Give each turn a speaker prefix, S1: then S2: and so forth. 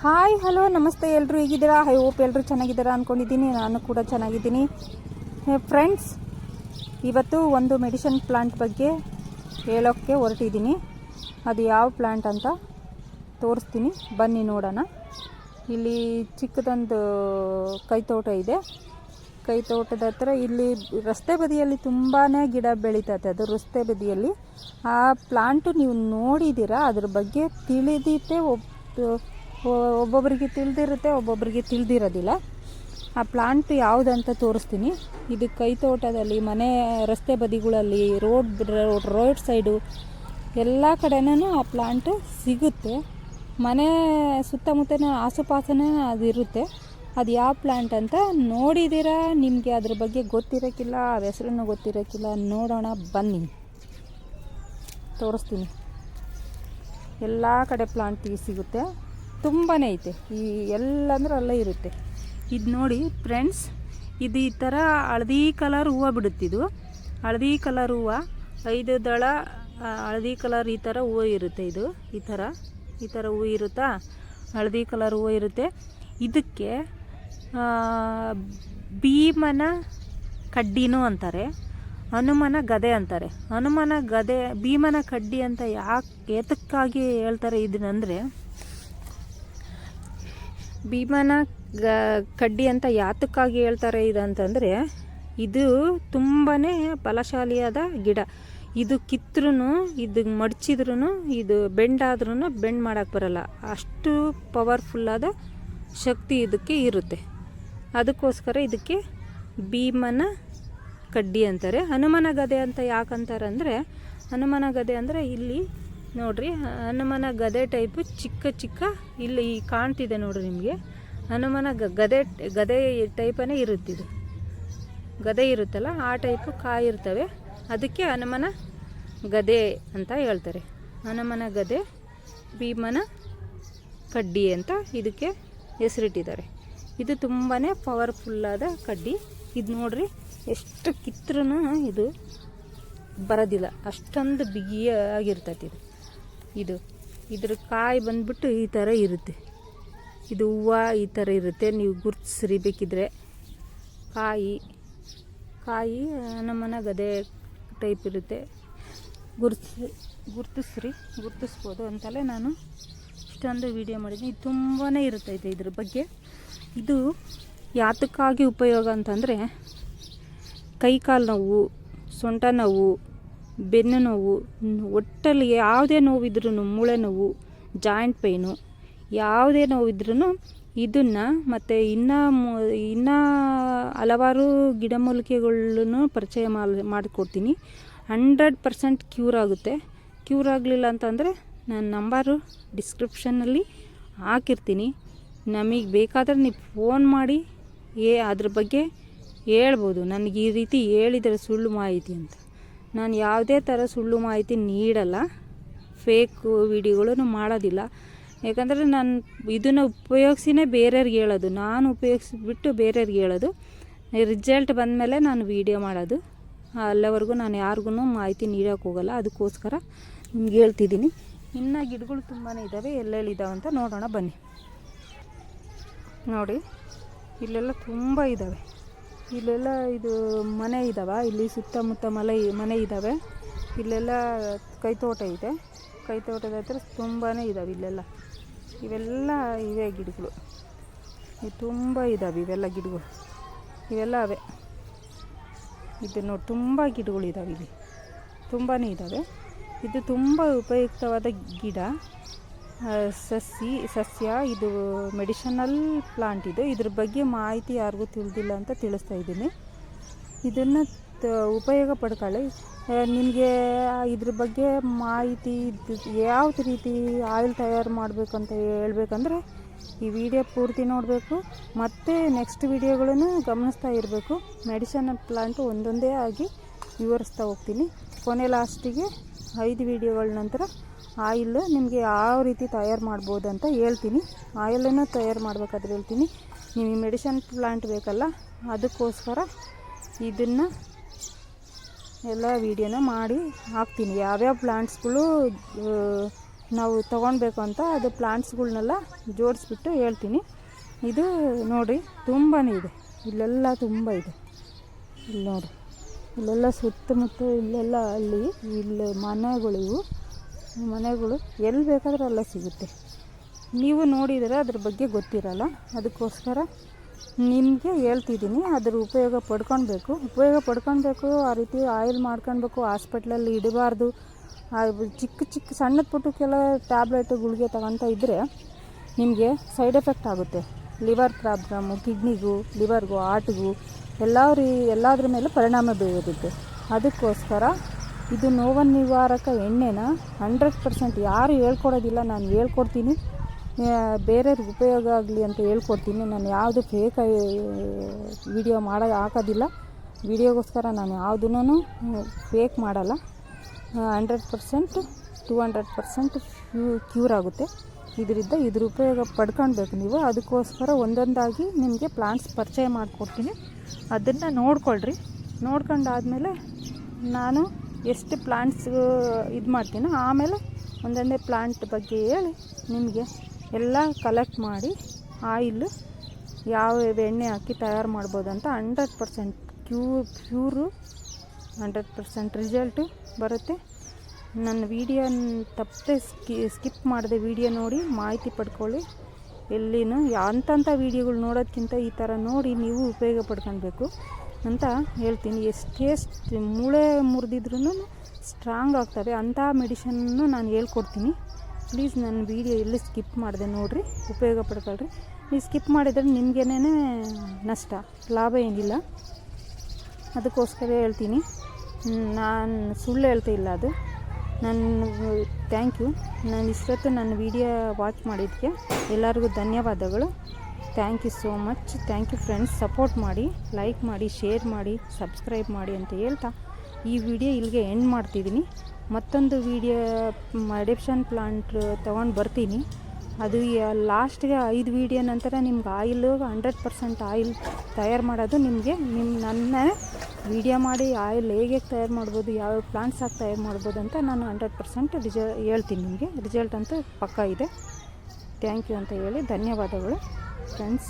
S1: Hi hello ನಮಸ್ತೆ ಎಲ್ಲರೂ ಹೇಗಿದ್ದೀರಾ? ಐ ಹೋಪ್ ಎಲ್ಲರೂ ಚೆನ್ನಾಗಿದ್ದೀರಾ ಅಂದ್ಕೊಂಡಿದ್ದೀನಿ ನಾನು ಕೂಡ ಚೆನ್ನಾಗಿದ್ದೀನಿ. ಫ್ರೆಂಡ್ಸ್ ಇವತ್ತು ಒಂದು ಮೆಡಿಸಿನ್ ಪ್ಲಾಂಟ್ ಬಗ್ಗೆ ಹೇಳೋಕ್ಕೆ ಹೊರಟಿದ್ದೀನಿ. ಅದು ಯಾವ ಪ್ಲಾಂಟ್ ಅಂತ ತೋರಿಸ್ತೀನಿ. ಬನ್ನಿ ನೋಡೋಣ. ಇಲ್ಲಿ ಚಿಕ್ಕದೊಂದು ಕೈತೋಟ ಇದೆ. ಕೈತೋಟದ ಹತ್ರ ಇಲ್ಲಿ ರಸ್ತೆ ಬದಿಯಲ್ಲಿ ತುಂಬಾ ಗಿಡ ಬೆಳೀತದೆ ಅದು ರಸ್ತೆ ಬದಿಯಲ್ಲಿ. ಆ ಪ್ಲಾಂಟು ನೀವು ನೋಡಿದ್ದೀರಾ? ಅದ್ರ ಬಗ್ಗೆ ತಿಳಿದಿದ್ದೇ ಒಬ್ಬ ಒಬ್ಬೊಬ್ಬರಿಗೆ ತಿಳಿದಿರುತ್ತೆ ಒಬ್ಬೊಬ್ಬರಿಗೆ ತಿಳಿದಿರೋದಿಲ್ಲ. ಆ ಪ್ಲಾಂಟ್ ಯಾವುದಂತ ತೋರಿಸ್ತೀನಿ. ಇದು ಕೈತೋಟದಲ್ಲಿ, ಮನೆ, ರಸ್ತೆ ಬದಿಗಳಲ್ಲಿ ರೋಡ್ ರೋಡ್ ಸೈಡು ಎಲ್ಲ ಕಡೆನೂ ಆ ಪ್ಲಾಂಟು ಸಿಗುತ್ತೆ. ಮನೆ ಸುತ್ತಮುತ್ತನ ಆಸುಪಾಸನೇ ಅದಿರುತ್ತೆ. ಅದು ಯಾವ ಪ್ಲಾಂಟ್ ಅಂತ ನೋಡಿದ್ದೀರಾ? ನಿಮಗೆ ಅದ್ರ ಬಗ್ಗೆ ಗೊತ್ತಿರೋಕ್ಕಿಲ್ಲ ಆ ಹೆಸರನ್ನು ಗೊತ್ತಿರೋಕ್ಕಿಲ್ಲ ನೋಡೋಣ, ಬನ್ನಿ. ತೋರಿಸ್ತೀನಿ. ಎಲ್ಲ ಕಡೆ ಪ್ಲಾಂಟ್ ಸಿಗುತ್ತೆ. ತುಂಬಾ ಐತೆ. ಈ ಎಲ್ಲಂದ್ರೆ ಅಲ್ಲೇ ಇರುತ್ತೆ. ಇದು ನೋಡಿ ಫ್ರೆಂಡ್ಸ್ ಇದು ಈ ಥರ ಹಳದಿ ಕಲರ್ ಹೂವು ಬಿಡುತ್ತಿದ್ದು ಹಳದಿ ಕಲರ್ ಹೂವು, ಐದು ದಳ ಹಳದಿ ಕಲರ್ ಈ ಥರ ಹೂವು ಇರುತ್ತೆ ಇದು. ಈ ಥರ ಈ ಥರ ಹೂವು ಇರುತ್ತಾ? ಹಳದಿ ಕಲರ್ ಹೂವು ಇರುತ್ತೆ. ಇದಕ್ಕೆ ಭೀಮನ ಕಡ್ಡಿನೂ ಅಂತಾರೆ, ಹನುಮನ ಗದೆ ಅಂತಾರೆ. ಹನುಮನ ಗದೆ, ಭೀಮನ ಕಡ್ಡಿ ಅಂತ ಯಾಕೆ, ಏತಕ್ಕಾಗಿ ಹೇಳ್ತಾರೆ ಇದನ್ನಂದರೆ ಭೀಮನ ಕಡ್ಡಿ ಅಂತ ಯಾತಕ್ಕಾಗಿ ಹೇಳ್ತಾರೆ ಇದಂತಂದರೆ, ಇದು ತುಂಬಾ ಬಲಶಾಲಿಯಾದ ಗಿಡ. ಇದು ಕಿತ್ತರೂ ಇದು ಮಡಚಿದ್ರೂ ಇದು ಬೆಂಡಾದ್ರೂ ಬೆಂಡ್ ಮಾಡೋಕ್ಕೆ ಬರಲ್ಲ. ಅಷ್ಟು ಪವರ್ಫುಲ್ಲಾದ ಶಕ್ತಿ ಇದಕ್ಕೆ ಇರುತ್ತೆ. ಅದಕ್ಕೋಸ್ಕರ ಇದಕ್ಕೆ ಭೀಮನ ಕಡ್ಡಿ ಅಂತಾರೆ. ಹನುಮನ ಗದೆ ಅಂತ ಯಾಕಂತಾರೆ ಅಂದರೆ ಹನುಮನ ಗದೆ ಅಂದರೆ ಇಲ್ಲಿ ನೋಡ್ರಿ, ಹನುಮನ ಗದೆ ಟೈಪು ಚಿಕ್ಕ ಚಿಕ್ಕ ಇಲ್ಲಿ ಕಾಣ್ತಿದೆ ನೋಡ್ರಿ ನಿಮಗೆ. ಹನುಮನ ಗದೆ ಗದೆ ಟೈಪನೇ ಇರುತ್ತಿದು. ಗದೆ ಇರುತ್ತಲ್ಲ, ಆ ಟೈಪು ಕಾಯಿ ಇರ್ತವೆ ಅದಕ್ಕೆ ಹನುಮನ ಗದೆ ಅಂತ ಹೇಳ್ತಾರೆ. ಹನುಮನ ಗದೆ, ಭೀಮನ ಕಡ್ಡಿ ಅಂತ ಇದಕ್ಕೆ ಹೆಸರಿಟ್ಟಿದ್ದಾರೆ. ಇದು ತುಂಬಾ ಪವರ್ಫುಲ್ಲಾದ ಕಡ್ಡಿ. ಇದು ನೋಡ್ರಿ, ಎಷ್ಟು ಕಿತ್ತರೂ ಇದು ಬರೋದಿಲ್ಲ. ಅಷ್ಟೊಂದು ಬಿಗಿಯಾಗಿರ್ತೈತಿ ಇದು. ಇದು. ಇದ್ರ ಕಾಯಿ ಬಂದ್ಬಿಟ್ಟು ಈ ಥರ ಇರುತ್ತೆ. ಇದು ಹೂವು ಈ ಥರ ಇರುತ್ತೆ. ನೀವು ಗುರ್ತಿಸ್ರಿ ಬೇಕಿದ್ರೆ ಕಾಯಿ ಕಾಯಿ ನಮ್ಮನ ಅದೇ ಟೈಪ್ ಇರುತ್ತೆ. ಗುರ್ತಿಸಿ ಗುರ್ತಿಸ್ರಿ, ಗುರ್ತಿಸ್ಬೋದು ಅಂತಲೇ ನಾನು ಇಷ್ಟೊಂದು ವಿಡಿಯೋ ಮಾಡಿದ್ದೀನಿ. ಇದು ತುಂಬಾ ಇರುತ್ತೈತೆ ಇದ್ರ ಬಗ್ಗೆ. ಇದು ಯಾತಕ್ಕಾಗಿ ಉಪಯೋಗ ಅಂತಂದರೆ ಕೈಕಾಲು ನೋವು, ಸೊಂಟ ನೋವು ಬೆನ್ನು ನೋವು, ಒಟ್ಟಲ್ಲಿ ಯಾವುದೇ ನೋವಿದ್ರೂ ಮೂಳೆ ನೋವು ಜಾಯಿಂಟ್ ಪೈನು ಯಾವುದೇ ನೋವಿದ್ರೂ ಇದನ್ನು ಮತ್ತು ಇನ್ನೂ ಇನ್ನೂ ಹಲವಾರು ಗಿಡಮೂಲಿಕೆಗಳನ್ನು ಪರಿಚಯ ಮಾಡಿ ಮಾಡಿಕೊಡ್ತೀನಿ. ಹಂಡ್ರೆಡ್ ಪರ್ಸೆಂಟ್ ಕ್ಯೂರ್ ಆಗುತ್ತೆ. ಕ್ಯೂರ್ ಆಗಲಿಲ್ಲ ಅಂತಂದರೆ ನನ್ನ ನಂಬರು ಡಿಸ್ಕ್ರಿಪ್ಷನ್ನಲ್ಲಿ ಹಾಕಿರ್ತೀನಿ. ನಮಗೆ ಬೇಕಾದರೆ ನೀವು ಫೋನ್ ಮಾಡಿ ಏ, ಅದ್ರ ಬಗ್ಗೆ ಹೇಳ್ಬೋದು. ನನಗೆ ಈ ರೀತಿ ಹೇಳಿದರೆ ಸುಳ್ಳು ಮಾಹಿತಿ ಅಂತ. ನಾನು ಯಾವುದೇ ಥರ ಸುಳ್ಳು ಮಾಹಿತಿ ನೀಡಲ್ಲ. ಫೇಕ್ ವಿಡಿಯೋಗಳನ್ನು ಮಾಡೋದಿಲ್ಲ. ಯಾಕಂದರೆ ನಾನು ಇದನ್ನು ಉಪಯೋಗಿಸಿನೇ ಬೇರೆಯವ್ರಿಗೆ ಹೇಳೋದು. ನಾನು ಉಪಯೋಗಿಸ್ಬಿಟ್ಟು ಬೇರೆಯವ್ರಿಗೆ ಹೇಳೋದು. ರಿಸಲ್ಟ್ ಬಂದಮೇಲೆ ನಾನು ವೀಡಿಯೋ ಮಾಡೋದು. ಅಲ್ಲಿವರೆಗೂ ನಾನು ಯಾರಿಗೂ ಮಾಹಿತಿ ನೀಡೋಕೆ ಹೋಗಲ್ಲ. ಅದಕ್ಕೋಸ್ಕರ ನಿಮ್ಗೆ ಹೇಳ್ತಿದ್ದೀನಿ. ಇನ್ನು ಗಿಡಗಳು ತುಂಬಾ ಇದ್ದಾವೆ ಎಲ್ಲೆಲ್ಲಿದ್ದಾವೆ ಅಂತ ನೋಡೋಣ ಬನ್ನಿ. ನೋಡಿ, ಇಲ್ಲೆಲ್ಲ ತುಂಬ ಇದ್ದಾವೆ ಇಲ್ಲೆಲ್ಲ ಇದು ಮನೆ ಇದ್ದಾವೆ ಇಲ್ಲಿ ಸುತ್ತಮುತ್ತ ಮಲೆ ಮನೆ ಇದ್ದಾವೆ ಇಲ್ಲೆಲ್ಲ ಕೈತೋಟ ಇದೆ. ಕೈತೋಟದ ಹತ್ರ ತುಂಬಾ ಇದ್ದಾವೆ ಇಲ್ಲೆಲ್ಲ. ಇವೆಲ್ಲ ಇವೆ ಗಿಡಗಳು. ಇವು ತುಂಬ ಇದ್ದಾವೆ ಇವೆಲ್ಲ ಗಿಡಗಳು. ಇವೆಲ್ಲ ಅವೆ. ಇದು ನೋಡಿ ತುಂಬ ಇದ್ದಾವೆ ಇಲ್ಲಿ. ತುಂಬಾ ಇದ್ದಾವೆ ಇದು ತುಂಬ ಉಪಯುಕ್ತವಾದ ಗಿಡ. ಸಸಿ, ಸಸ್ಯ, ಇದು ಮೆಡಿಷನಲ್ ಪ್ಲಾಂಟ್ ಇದು. ಇದ್ರ ಬಗ್ಗೆ ಮಾಹಿತಿ ಯಾರಿಗೂ ತಿಳಿದಿಲ್ಲ ಅಂತ ತಿಳಿಸ್ತಾ ಇದ್ದೀನಿ. ಇದನ್ನು ಉಪಯೋಗ ಪಡ್ಕೊಳ್ಳಿ. ನಿಮಗೆ ಇದ್ರ ಬಗ್ಗೆ ಮಾಹಿತಿ ಯಾವ ರೀತಿ ಆಯಿಲ್ ತಯಾರು ಮಾಡಬೇಕಂತ ಹೇಳ್ಬೇಕಂದ್ರೆ, ಈ ವಿಡಿಯೋ ಪೂರ್ತಿ ನೋಡಬೇಕು. ಮತ್ತು ನೆಕ್ಸ್ಟ್ ವಿಡಿಯೋಗಳನ್ನು ಗಮನಿಸ್ತಾ ಇರಬೇಕು. ಮೆಡಿಸನ್ ಪ್ಲಾಂಟು ಒಂದೊಂದೇ ಆಗಿ ವಿವರಿಸ್ತಾ ಹೋಗ್ತೀನಿ. ಕೊನೆ ಲಾಸ್ಟಿಗೆ ಐದು ವಿಡಿಯೋಗಳ ನಂತರ ಆಯಿಲ್ ನಿಮಗೆ ಯಾವ ರೀತಿ ತಯಾರು ಮಾಡ್ಬೋದು ಅಂತ ಹೇಳ್ತೀನಿ. ಆಯಿಲನ್ನು ತಯಾರು ಮಾಡಬೇಕಾದ್ರೆ ಹೇಳ್ತೀನಿ. ನೀವು ಈ ಮೆಡಿಸನ್ ಪ್ಲಾಂಟ್ ಬೇಕಲ್ಲ, ಅದಕ್ಕೋಸ್ಕರ ಇದನ್ನು ಎಲ್ಲ ವೀಡಿಯೋನ ಮಾಡಿ ಹಾಕ್ತೀನಿ. ಯಾವ್ಯಾವ ಪ್ಲಾಂಟ್ಸ್ಗಳು ನಾವು ತೊಗೊಳ್ಬೇಕು ಅಂತ ಅದು ಪ್ಲ್ಯಾಂಟ್ಸ್ಗಳ್ನೆಲ್ಲ ಜೋಡಿಸ್ಬಿಟ್ಟು ಹೇಳ್ತೀನಿ. ಇದು ನೋಡಿರಿ ತುಂಬಾ ಇದೆ. ಇಲ್ಲೆಲ್ಲ ತುಂಬ ಇದೆ. ಇಲ್ಲಿ ನೋಡಿ ಇಲ್ಲೆಲ್ಲ ಸುತ್ತಮುತ್ತ ಇಲ್ಲೆಲ್ಲ ಅಲ್ಲಿ, ಇಲ್ಲಿ ಮನೆಗಳು ಇವು ಮನೆಗಳು ಎಲ್ಲಿ ಬೇಕಾದರೂ ಅಲ್ಲೇ ಸಿಗುತ್ತೆ. ನೀವು ನೋಡಿದರೆ ಅದ್ರ ಬಗ್ಗೆ ಗೊತ್ತಿರಲ್ಲ. ಅದಕ್ಕೋಸ್ಕರ ನಿಮಗೆ ಹೇಳ್ತಿದ್ದೀನಿ, ಅದ್ರ ಉಪಯೋಗ ಪಡ್ಕೊಳ್ಬೇಕು. ಉಪಯೋಗ ಪಡ್ಕೊಳ್ಬೇಕು, ಆ ರೀತಿ ಆಯಿಲ್ ಮಾಡ್ಕೊಳ್ಬೇಕು, ಹಾಸ್ಪಿಟ್ಲಲ್ಲಿ ಇಡಬಾರ್ದು. ಚಿಕ್ಕ ಚಿಕ್ಕ ಸಣ್ಣದ ಪುಟ್ಟಕ್ಕೆಲ್ಲ ಟ್ಯಾಬ್ಲೆಟ್ ಗುಳಿಗೆ ತಗೊತ ಇದ್ದರೆ ನಿಮಗೆ ಸೈಡ್ ಎಫೆಕ್ಟ್ ಆಗುತ್ತೆ. ಲಿವರ್ ಪ್ರಾಬ್ಲಮ್ಮು ಕಿಡ್ನಿಗೂ, ಲಿವರ್ಗೂ, ಹಾರ್ಟ್ಗೂ ಎಲ್ಲ ರೀ ಎಲ್ಲದ್ರ ಮೇಲೆ ಪರಿಣಾಮ ಬೀರುತ್ತೆ. ಅದಕ್ಕೋಸ್ಕರ ಇದು ನೋವು ನಿವಾರಕ ಎಣ್ಣೆನ? Hundred percent. ಯಾರು ಹೇಳ್ಕೊಡೋದಿಲ್ಲ, ನಾನು ಹೇಳ್ಕೊಡ್ತೀನಿ. ಬೇರೆಯವ್ರಿಗೆ ಉಪಯೋಗ ಆಗಲಿ ಅಂತ ಹೇಳ್ಕೊಡ್ತೀನಿ. ನಾನು ಯಾವುದು ಫೇಕ್ ವಿಡಿಯೋ ಮಾಡೋ, ಹಾಕೋದಿಲ್ಲ. ವಿಡಿಯೋಗೋಸ್ಕರ ನಾನು ಯಾವುದೂ ಫೇಕ್ ಮಾಡಲ್ಲ. Hundred percent, two hundred percent cu cure ಆಗುತ್ತೆ. ಇದರಿಂದ ಇದ್ರ ಉಪಯೋಗ ಪಡ್ಕೊಳ್ಬೇಕು ನೀವು. ಅದಕ್ಕೋಸ್ಕರ ಒಂದೊಂದಾಗಿ ನಿಮಗೆ ಪ್ಲಾಂಟ್ಸ್ ಪರಿಚಯ ಮಾಡಿಕೊಡ್ತೀನಿ. ಅದನ್ನು ನೋಡ್ಕೊಳ್ರಿ. ನೋಡ್ಕೊಂಡಾದ್ಮೇಲೆ ನಾನು ಎಷ್ಟು ಪ್ಲಾಂಟ್ಸ್ ಇದು ಮಾಡ್ತೀನೋ ಆಮೇಲೆ ಒಂದೊಂದೇ ಪ್ಲಾಂಟ್ ಬಗ್ಗೆ ಹೇಳಿ ನಿಮಗೆ ಎಲ್ಲ ಕಲೆಕ್ಟ್ ಮಾಡಿ ಆಯಿಲ್ ಯಾವ ಎಣ್ಣೆ ಹಾಕಿ ತಯಾರು ಮಾಡ್ಬೋದು ಅಂತ hundred percent cu pure hundred percent result ಬರುತ್ತೆ. ನನ್ನ ವೀಡಿಯೋ ತಪ್ಪದೆ ಸ್ಕಿ ಸ್ಕಿಪ್ ಮಾಡಿದೆ ವೀಡಿಯೋ ನೋಡಿ, ಮಾಹಿತಿ ಪಡ್ಕೊಳ್ಳಿ. ಎಲ್ಲಿನೂ ಅಂಥಂಥ ವೀಡಿಯೋಗಳು ನೋಡೋದಕ್ಕಿಂತ ಈ ಥರ ನೋಡಿ ನೀವು ಉಪಯೋಗ ಪಡ್ಕೊಳ್ಬೇಕು ಅಂತ ಹೇಳ್ತೀನಿ. ಎಷ್ಟೇ ಮೂಳೆ ಮುರಿದಿದ್ರೂ ಸ್ಟ್ರಾಂಗ್ ಆಗ್ತವೆ. ಅಂಥ ಮೆಡಿಷನ್ನು ನಾನು ಹೇಳ್ಕೊಡ್ತೀನಿ. ಪ್ಲೀಸ್ ನನ್ನ ವೀಡಿಯೋ ಎಲ್ಲಿ ಸ್ಕಿಪ್ ಮಾಡಿದೆ ನೋಡಿರಿ. ಉಪಯೋಗ ಪಡ್ಕೊಳ್ರಿ. ನೀವು ಸ್ಕಿಪ್ ಮಾಡಿದರೆ ನಿಮಗೇನೇ ನಷ್ಟ, ಲಾಭ ಏನಿಲ್ಲ. ಅದಕ್ಕೋಸ್ಕರ ಹೇಳ್ತೀನಿ. ನಾನು ಸುಳ್ಳು ಹೇಳ್ತಾ ಇಲ್ಲ ಅದು. ನನ್ನ ಥ್ಯಾಂಕ್ ಯು ನಾನು ಇಷ್ಟೊತ್ತು ನನ್ನ ವಿಡಿಯೋ ವಾಚ್ ಮಾಡಿದ್ದಕ್ಕೆ ಎಲ್ಲರಿಗೂ ಧನ್ಯವಾದಗಳು. Thank you so much thank you friends support ಮಾಡಿ ಲೈಕ್ ಮಾಡಿ ಶೇರ್ ಮಾಡಿ ಸಬ್ಸ್ಕ್ರೈಬ್ ಮಾಡಿ ಅಂತ ಹೇಳ್ತಾ ಈ ವಿಡಿಯೋ ಇಲ್ಲಿಗೆ ಎಂಡ್ ಮಾಡ್ತಿದ್ದೀನಿ. ಮತ್ತೊಂದು ವಿಡಿಯೋ ಅಡೆಪ್ಷನ್ ಪ್ಲಾಂಟ್ ತೊಗೊಂಡು ಬರ್ತೀನಿ. ಅದು ಲಾಸ್ಟ್ಗೆ ಐದು ವೀಡಿಯೋ ನಂತರ ನಿಮ್ಗೆ ಆಯಿಲು ಹಂಡ್ರೆಡ್ ಪರ್ಸೆಂಟ್ ಆಯಿಲ್ ತಯಾರು ಮಾಡೋದು ನಿಮಗೆ. ನಿಮ್ಮ ನನ್ನ ವೀಡಿಯೋ ಮಾಡಿ ಆಯಿಲ್ ಹೇಗೆ ತಯಾರು ಮಾಡ್ಬೋದು, ಯಾವ ಪ್ಲಾಂಟ್ಸ್ ಹಾಕಿ ತಯಾರು ಮಾಡ್ಬೋದು ಅಂತ ನಾನು ಹಂಡ್ರೆಡ್ ಪರ್ಸೆಂಟ್ ರಿಜ ಹೇಳ್ತೀನಿ ನಿಮಗೆ. ರಿಸಲ್ಟ್ ಅಂತೂ ಪಕ್ಕ ಇದೆ. ಥ್ಯಾಂಕ್ ಯು ಅಂತ ಹೇಳಿ ಧನ್ಯವಾದಗಳು. ಫ್ರೆಂಡ್ಸ್